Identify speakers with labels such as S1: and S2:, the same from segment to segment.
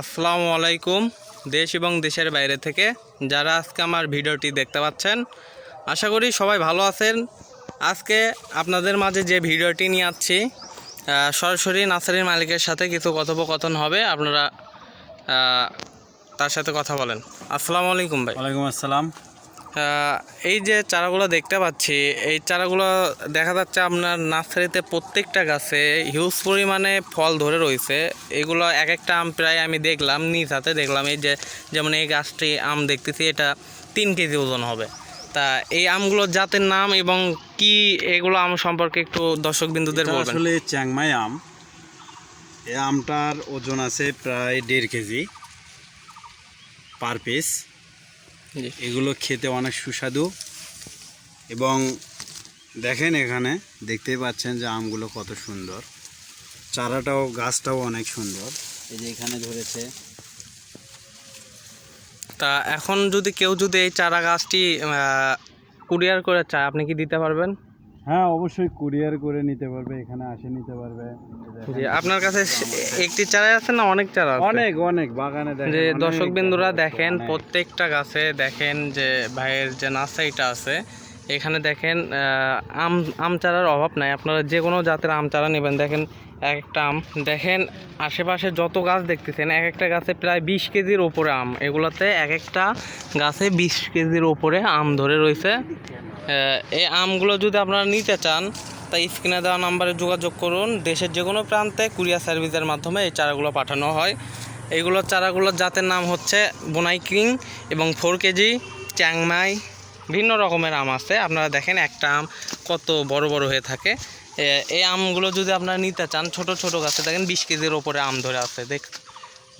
S1: আসসালামু আলাইকুম, দেশ এবং দেশের বাইরে থেকে যারা আজকে আমার ভিডিওটি দেখতে পাচ্ছেন, আশা করি সবাই ভালো আছেন। আজকে আপনাদের মাঝে যে ভিডিওটি নিয়ে আসছি সরাসরি নার্সারির মালিকের সাথে কিছু কথোপকথন হবে, আপনারা তার সাথে কথা বলেন। আসসালামু আলাইকুম ভাই।
S2: ওয়ালাইকুম আসসালাম।
S1: এই যে চারাগুলো দেখতে পাচ্ছি এই চারাগুলো দেখা যাচ্ছে আপনার নার্সারিতে প্রত্যেকটা গাছে হিউজ পরিমাণে ফল ধরে রয়েছে। এগুলো এক একটা আম প্রায় আমি দেখলাম নিজ হাতে দেখলাম এই যে যেমন এই গাছটি আম দেখতেছি এটা তিন কেজি ওজন হবে। তা এই আমগুলোর জাতের নাম এবং কি এগুলো আম সম্পর্কে একটু দর্শক বিন্দুদের বলবেন?
S2: আসলে চ্যাংমাই আম। এই আমটার ওজন আছে প্রায় দেড় কেজি পার পিস। এগুলো খেতে অনেক সুস্বাদু। এবং দেখেন এখানে দেখতেই পাচ্ছেন যে আমগুলো কত সুন্দর। চারাটাও গাছটাও অনেক সুন্দর। এই যে এখানে ধরেছে।
S1: তা এখন যদি কেউ যদি এই চারা গাছটি কুরিয়ার করে চায় আপনি কি দিতে পারবেন?
S2: হ্যাঁ অবশ্যই কুরিয়ার করে নিতে পারবে এখানে আসে নিতে পারবে।
S1: জি আপনার কাছে একটি চারা আছে না অনেক চারা আছে?
S2: অনেক অনেক বাগানে দেখেন
S1: যে দর্শক বিন্দুরা দেখেন প্রত্যেকটা গাছে দেখেন যে ভাইয়ের যে নার্সারিটা আছে এখানে দেখেন আম আম চারার অভাব নাই। আপনারা যে কোনো জাতের আম চারা নেবেন। দেখেন এক একটা আম দেখেন আশেপাশে যত গাছ দেখতেছেন এক একটা গাছে প্রায় বিশ কেজির ওপরে আম। এগুলোতে এক একটা গাছে বিশ কেজির ওপরে আম ধরে রয়েছে। এই আমগুলো যদি আপনারা নিতে চান তা স্ক্রিনে দেওয়া নাম্বারে যোগাযোগ করুন। দেশের যে কোনো প্রান্তে কুরিয়ার সার্ভিসের মাধ্যমে এই চারাগুলো পাঠানো হয়। এইগুলোর চারাগুলোর জাতের নাম হচ্ছে বোনাই কিং এবং ফোর কেজি, চ্যাংমাই, ভিন্ন রকমের আম আছে। আপনারা দেখেন একটা আম কত বড় বড় হয়ে থাকে। এই আমগুলো যদি আপনারা নিতে চান, ছোট ছোট গাছে, দেখেন বিশ কেজির ওপরে আম ধরে আছে, দেখ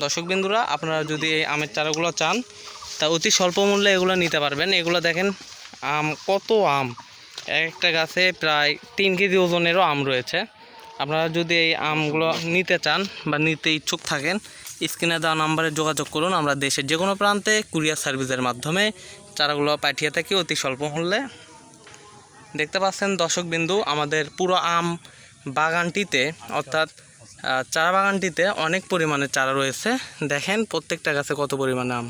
S1: দর্শক বিন্দুরা, আপনারা যদি এই আমের চারাগুলো চান, তা অতি স্বল্প মূল্যে এগুলো নিতে পারবেন। এগুলো দেখেন আম, কত আম? একটা গাছে প্রায় তিন কেজি ওজনেরও আম রয়েছে। আপনারা যদি এই আমগুলো নিতে চান বা নিতে ইচ্ছুক থাকেন, স্ক্রিনে দেওয়া নাম্বারে যোগাযোগ করুন। আমরা দেশের যে কোনো প্রান্তে কুরিয়ার সার্ভিসের মাধ্যমে চারাগুলো পাঠিয়ে থাকি অতি স্বল্প মূল্যে। দেখতে পাচ্ছেন দর্শক বিন্দু আমাদের পুরো আম বাগানটিতে, অর্থাৎ চারা বাগানটিতে অনেক পরিমাণে চারা রয়েছে। দেখেন প্রত্যেকটা গাছে কত পরিমাণে আম।